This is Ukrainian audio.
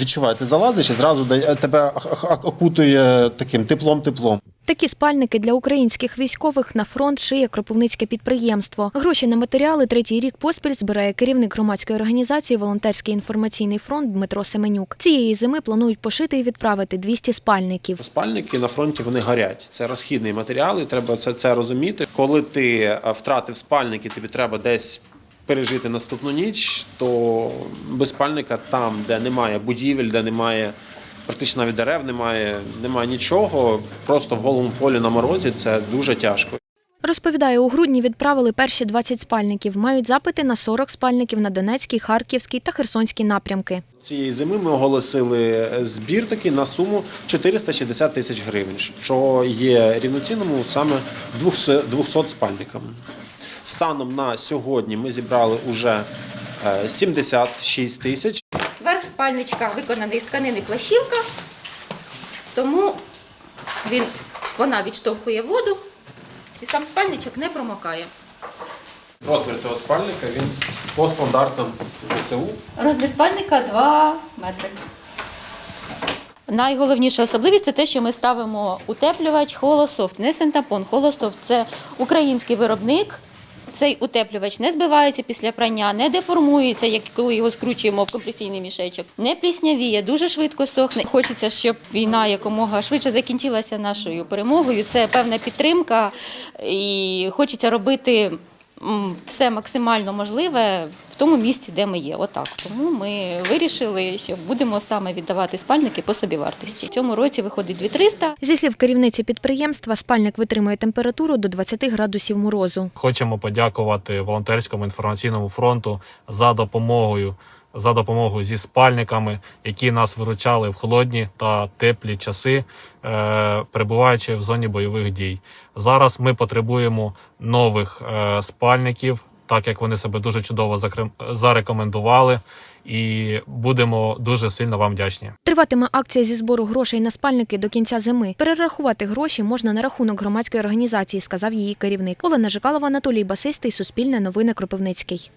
Відчуває, ти залазиш і зразу дає- тебе окутує таким теплом-теплом. Такі спальники для українських військових на фронт шиє Кропивницьке підприємство. Гроші на матеріали третій рік поспіль збирає керівник громадської організації Волонтерський інформаційний фронт Дмитро Семенюк. Цієї зими планують пошити і відправити 200 спальників. Спальники на фронті вони горять. Це розхідний матеріал, і треба це, це розуміти. Коли ти е, втратив спальники, тобі треба десь пережити наступну ніч, то без спальника там, де немає будівель, де немає практично навіть дерев, немає, немає нічого, просто в голому полі на морозі це дуже тяжко. Розповідає, у грудні відправили перші 20 спальників. Мають запити на 40 спальників на Донецький, Харківський та Херсонський напрямки. Цієї зими ми оголосили збір такий на суму 460 тисяч гривень, що є рівноцінному саме 200 200 спальникам. Станом на сьогодні ми зібрали уже е, 76 тисяч. Верх спальничка виконаний з тканини плащівка, тому він, вона відштовхує воду і сам спальничок не промокає. Розмір цього спальника він по стандартам ЗСУ. Розмір спальника 2 метри. Найголовніша особливість це те, що ми ставимо утеплювач Холософт, не синтапон. Холософт це український виробник. Цей утеплювач не збивається після прання, не деформується, як коли його скручуємо в компресійний мішечок, не пліснявіє, дуже швидко сохне. Хочеться, щоб війна якомога швидше закінчилася нашою перемогою. Це певна підтримка, і хочеться робити все максимально можливе в тому місці, де ми є. Отак. Тому ми вирішили, що будемо саме віддавати спальники по собівартості. В цьому році виходить 2300. Зі слів керівниці підприємства, спальник витримує температуру до 20 градусів морозу. Хочемо подякувати волонтерському інформаційному фронту за допомогою. За допомогою зі спальниками, які нас виручали в холодні та теплі часи, е, перебуваючи в зоні бойових дій. Зараз ми потребуємо нових е, спальників, так як вони себе дуже чудово зарекомендували, і будемо дуже сильно вам вдячні. Триватиме акція зі збору грошей на спальники до кінця зими. Перерахувати гроші можна на рахунок громадської організації, сказав її керівник. Олена Жикалова, Анатолій Басистий, Суспільне новини Кропивницький.